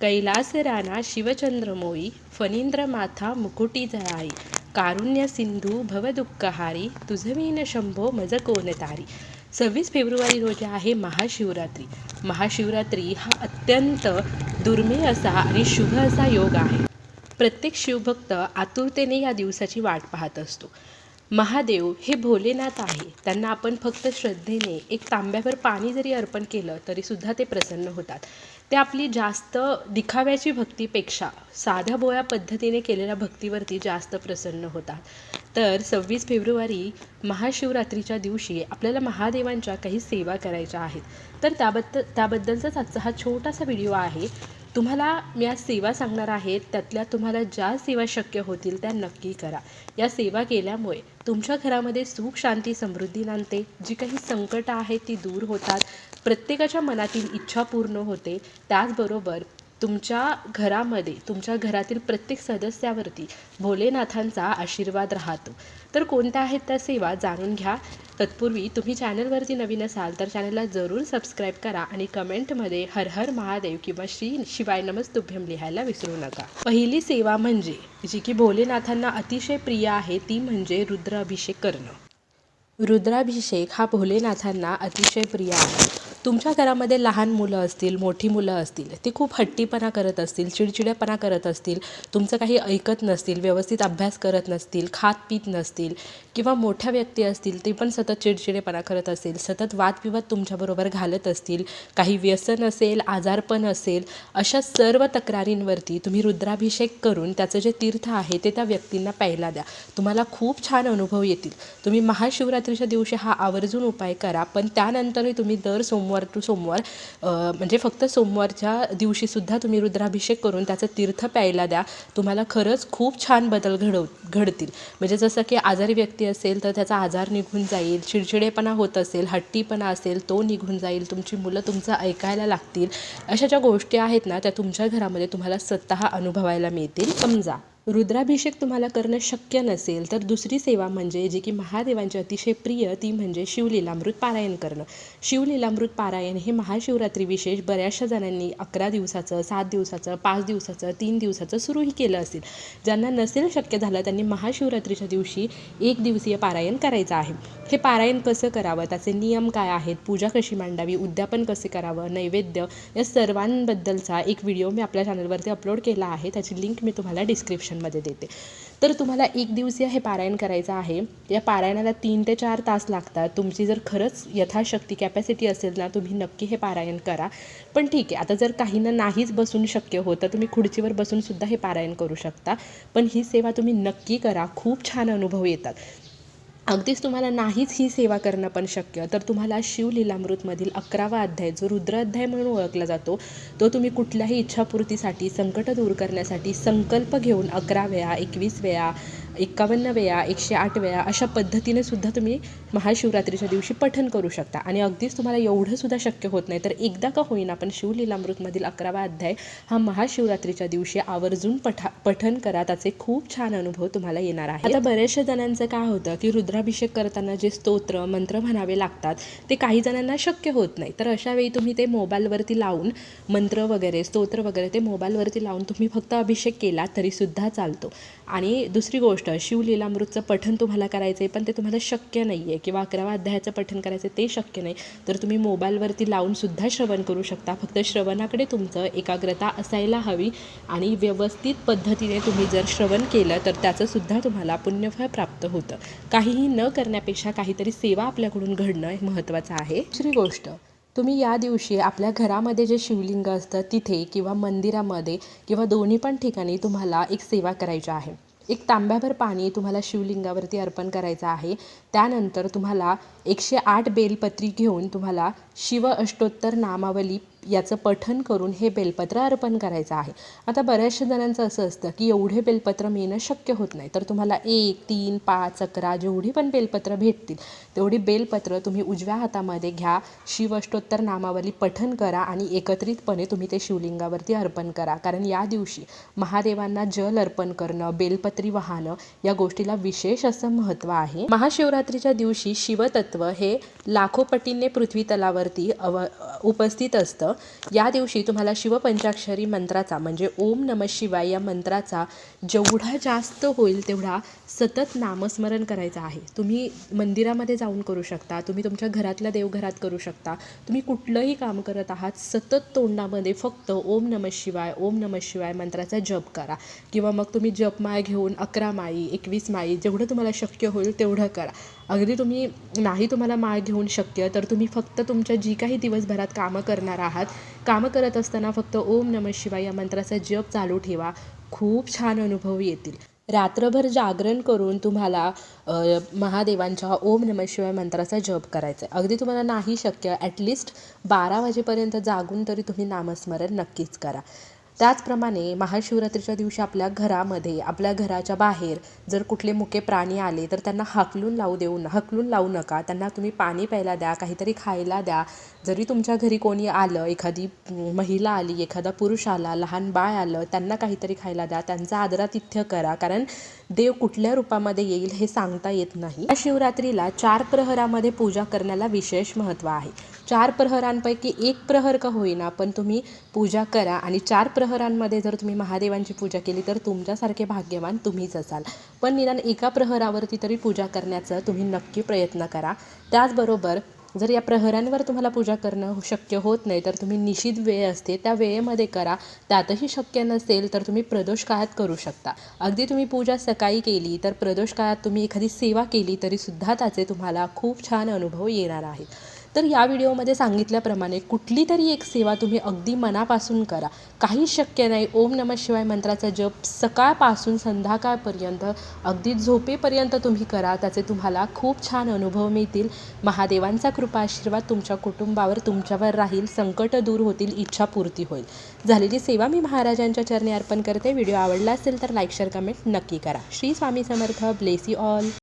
कैलास राणा शिवचंद्रमोळी फणींद्र माथा मुकुटी जळाई कारुण्य सिंधू भवदुःखहारी तुझवीन शंभो मज कोणतारी सव्वीस फेब्रुवारी रोजी आहे महाशिवरात्री महाशिवरात्री हा अत्यंत दुर्मिळ असा आणि शुभ असा योग आहे प्रत्येक शिवभक्त आतुरतेने या दिवसाची वाट पाहत असतो महादेव हे भोलेनाथ आहे. त्यांना आपण फक्त श्रद्धेने एक तांब्यावर पाणी जरी अर्पण केलं तरीसुद्धा ते प्रसन्न होतात. ते आपली जास्त दिखाव्याची भक्तीपेक्षा साध्या बोळ्या पद्धतीने केलेल्या भक्तीवरती जास्त प्रसन्न होतात. तर सव्वीस फेब्रुवारी महाशिवरात्रीच्या दिवशी आपल्याला महादेवांच्या काही सेवा करायच्या आहेत. तर त्याबद्दल त्याबद्दलचाच आजचा हा छोटासा व्हिडिओ आहे. तुम्हाला मी आज सेवा सांगणार आहे त्यातल्या तुम्हाला ज्या सेवा शक्य होतील त्या नक्की करा. या सेवा केल्यामुळे तुमच्या घरामध्ये सुख शांती समृद्धी नांदते. जी काही संकटं आहेत ती दूर होतात. प्रत्येकाच्या मनातील इच्छा पूर्ण होते. त्याचबरोबर तुमच्या घरामध्ये तुमच्या घरातील प्रत्येक सदस्यावरती भोलेनाथांचा आशीर्वाद राहतो. तर कोणत्या आहेत त्या सेवा जाणून घ्या. तत्पूर्वी तुम्ही चॅनलवरती नवीन असाल तर चॅनलला जरूर सबस्क्राईब करा आणि कमेंटमध्ये हर हर महादेव किंवा श्री शिवाय नमस्तुभ्यम लिहायला विसरू नका. पहिली सेवा म्हणजे जी की भोलेनाथांना अतिशय प्रिय आहे ती म्हणजे रुद्राभिषेक करणं. रुद्राभिषेक हा भोलेनाथांना अतिशय प्रिय आहे. तुमच्या घरामध्ये लहान मुलं असतील मोठी मुलं असतील ती खूप हट्टीपणा करत असतील चिडचिडेपणा करत असतील तुमचं काही ऐकत नसतील व्यवस्थित अभ्यास करत नसतील खात पीत नसतील किंवा मोठ्या व्यक्ती असतील ते पण सतत चिडचिडेपणा करत असेल सतत वादविवाद तुमच्याबरोबर घालत असतील काही व्यसन असेल आजारपण असेल अशा सर्व तक्रारींवरती तुम्ही रुद्राभिषेक करून त्याचं जे तीर्थ आहे ते त्या व्यक्तींना प्यायला द्या. तुम्हाला खूप छान अनुभव येतील. तुम्ही महाशिवरात्रीच्या दिवशी हा आवर्जून उपाय करा पण त्यानंतरही तुम्ही दर सोमवार टू सोमवार म्हणजे फक्त सोमवारच्या दिवशीसुद्धा तुम्ही रुद्राभिषेक करून त्याचं तीर्थ प्यायला द्या. तुम्हाला खरंच खूप छान बदल घडव घडतील. म्हणजे जसं की आजारी व्यक्ती असेल तर त्याचा आजार निघून जाईल चिडचिडेपणा होत असेल हट्टीपणा असेल तो निघून जाईल तुमची मुलं तुमचं ऐकायला लागतील. अशा ज्या गोष्टी आहेत ना त्या तुमच्या घरामध्ये तुम्हाला स्वतः अनुभवायला मिळतील. समजा. रुद्राभिषेक तुम्हाला करणं शक्य नसेल तर दुसरी सेवा म्हणजे जी की महादेवांची अतिशय प्रिय ती म्हणजे शिवलीलामृत पारायण करणं. शिवलीलामृत पारायण हे महाशिवरात्री विशेष बऱ्याचशा जणांनी अकरा दिवसाचं सात दिवसाचं पाच दिवसाचं तीन दिवसाचं सुरूही केलं असेल. ज्यांना नसेल शक्य झालं त्यांनी महाशिवरात्रीच्या दिवशी एक दिवसीय पारायण करायचं आहे. हे पारायण कसं करावं? त्याचे नियम काय आहेत? पूजा कशी मांडावी? उद्यापन कसे करावं? नैवेद्य? या सर्वांबद्दलचा एक व्हिडिओ मी आपल्या चॅनलवरती अपलोड केला आहे. त्याची लिंक मी तुम्हाला डिस्क्रिप्शन सेशनमध्ये देते. तर तुम्हाला एक दिवसीय हे पारायण करायचं आहे या पारायणाला तीन ते चार तास लागतात. तुमची जर खरंच यथाशक्ती कॅपॅसिटी असेल ना तुम्ही नक्की हे पारायण करा. पण ठीक आहे आता जर काहींना नाहीच बसून शक्य होतं तुम्ही खुर्चीवर बसूनसुद्धा हे पारायण करू शकता. पण ही सेवा तुम्ही नक्की करा. खूप छान अनुभव येतात. अगदीच तुम्हाला नाहीच ही सेवा करणं पण शक्य. तर तुम्हाला शिवलीलामृतमधील अकरावा अध्याय जो रुद्र अध्याय म्हणून ओळखला जातो तो तुम्ही कुठल्याही इच्छापूर्तीसाठी संकट दूर करण्यासाठी संकल्प घेऊन अकरा वेळा एकवीस वेळा एकावन्न वेळा एकशे आठ वेळा अशा पद्धतीने सुद्धा तुम्ही महाशिवरात्रीच्या दिवशी पठन करू शकता. आणि अगदीच तुम्हाला एवढंसुद्धा शक्य होत नाही तर एकदा का होईना आपण शिवलीलामृतमधील अकरावा अध्याय हा महाशिवरात्रीच्या दिवशी आवर्जून पठा पठन करा त्याचे खूप छान अनुभव तुम्हाला येणार आहे आता बऱ्याचशा जणांचं काय होतं की रुद्राभिषेक करताना जे स्तोत्र मंत्र म्हणावे लागतात ते काही जणांना शक्य होत नाही. तर अशा वेळी तुम्ही ते मोबाईलवरती लावून मंत्र वगैरे स्तोत्र वगैरे ते मोबाईलवरती लावून तुम्ही फक्त अभिषेक केला तरीसुद्धा चालतो. आणि दुसरी गोष्ट शिवलीलामृतचं पठण तुम्हाला करायचं आहे पण ते तुम्हाला शक्य नाही आहे किंवा अकरावा अध्यायाचं पठण करायचं ते शक्य नाही. तर तुम्ही मोबाईलवरती लावूनसुद्धा श्रवण करू शकता. फक्त श्रवणाकडे तुमचं एकाग्रता असायला हवी आणि व्यवस्थित पद्धतीने तुम्ही जर श्रवण केलं तर त्याचंसुद्धा तुम्हाला पुण्यफळ प्राप्त होतं. काहीही न करण्यापेक्षा काहीतरी सेवा आपल्याकडून घडणं हे महत्त्वाचं आहे. दुसरी गोष्ट तुम्ही या दिवशी आपल्या घरामध्ये जे शिवलिंग असतं तिथे किंवा मंदिरामध्ये किंवा दोन्ही पण ठिकाणी तुम्हाला एक सेवा करायची आहे. एक तांब्याभर पाणी तुम्हाला शिवलिंगावरती अर्पण करायचं आहे. त्यानंतर तुम्हाला एकशे आठ बेलपत्री घेऊन तुम्हाला शिव अष्टोत्तर नामावली याचं पठन करून हे बेलपत्र अर्पण करायचं आहे. आता बऱ्याचशा जणांचं असं असतं की एवढे बेलपत्र मिळणं शक्य होत नाही. तर तुम्हाला एक तीन पाच अकरा जेवढी पण बेलपत्र भेटतील तेवढी बेलपत्र तुम्ही उजव्या हातामध्ये घ्या शिवष्टोत्तर नामावली पठन करा आणि एकत्रितपणे तुम्ही ते शिवलिंगावरती अर्पण करा. कारण या दिवशी महादेवांना जल अर्पण करणं बेलपत्री वाहनं या गोष्टीला विशेष असं महत्त्व आहे. महाशिवरात्रीच्या दिवशी शिवतत्व हे लाखो पटीने पृथ्वी तलावरती अव उपस्थित असतं. या दिवशी तुम्हाला शिवपंचाक्षरी मंत्राचा म्हणजे ओम नम शिवाय या मंत्राचा जेवढा जास्त होईल तेवढा सतत नामस्मरण करायचं आहे. तुम्ही मंदिरामध्ये जाऊन करू शकता तुम्ही तुमच्या घरातल्या देवघरात करू शकता. तुम्ही कुठलंही काम करत आहात सतत तोंडामध्ये फक्त ओम नम शिवाय ओम नम शिवाय मंत्राचा जप करा. किंवा मग तुम्ही जपमाळ घेऊन अकरा माळी एकवीस माळी जेवढं तुम्हाला शक्य होईल तेवढं करा. अगदी तुम्ही नाही तुम्हाला माळ घेऊन शक्य तर तुम्ही फक्त तुमच्या जी काही दिवसभरात कामं करणार आहात कामं करत असताना फक्त ओम नम शिवाय या मंत्राचा जप चालू ठेवा. खूप छान अनुभव येतील. रात्रभर जागरण करून तुम्हाला महादेवांच्या ओम नम शिवाय मंत्राचा जप करायचा आहे. अगदी तुम्हाला नाही शक्य. ॲटलिस्ट बारा वाजेपर्यंत जागून तरी तुम्ही नामस्मरण नक्कीच करा. त्याचप्रमाणे महाशिवरात्रीच्या दिवशी आपल्या घरामध्ये आपल्या घराच्या बाहेर जर कुठले मुके प्राणी आले तर त्यांना हाकलून लावू देऊ न हाकलून लावू नका. त्यांना तुम्ही पाणी प्यायला द्या काहीतरी खायला द्या. जरी तुमच्या घरी कोणी आलं एखादी महिला आली एखादा पुरुष आला लहान बाळ आलं त्यांना काहीतरी खायला द्या त्यांचा आदरातिथ्य करा. कारण देव कुठल्या रूपामध्ये येईल हे सांगता येत नाही. या शिवरात्रीला चार प्रहरामध्ये पूजा करण्याला विशेष महत्त्व आहे. चार प्रहरांपैकी एक प्रहर का होईना पण तुम्ही पूजा करा. आणि चार प्रहरांमध्ये जर तुम्ही महादेवांची पूजा केली तर तुमच्यासारखे भाग्यवान तुम्हीच असाल. पण निदान एका प्रहरावरती तरी पूजा करण्याचं तुम्ही नक्की प्रयत्न करा. त्याचबरोबर जर या प्रहरांवर तुम्हाला पूजा करणं शक्य होत नाही तर तुम्ही निश्चित वेळ असते त्या वेळेमध्ये करा. त्यातही शक्य नसेल तर तुम्ही प्रदोष काळात करू शकता. अगदी तुम्ही पूजा सकाळी केली तर प्रदोष काळात तुम्ही एखादी सेवा केली तरीसुद्धा त्याचे तुम्हाला खूप छान अनुभव येणार आहेत. तर या व्हिडिओमध्ये सांगितल्याप्रमाणे कुठली तरी एक सेवा तुम्ही अगदी मनापासून करा. काही शक्य नाही. ओम नम शिवाय मंत्राचा जप सकाळपासून संध्याकाळपर्यंत अगदी झोपेपर्यंत तुम्ही करा. त्याचे तुम्हाला खूप छान अनुभव मिळतील. महादेवांचा कृपा आशीर्वाद तुमच्या कुटुंबावर तुमच्यावर राहील. संकट दूर होतील. इच्छापूर्ती होईल. झालेली सेवा मी महाराजांच्या चरणी अर्पण करते. व्हिडिओ आवडला असेल तर लाईक शेअर कमेंट नक्की करा. Shri Swami Samarth. Bless you all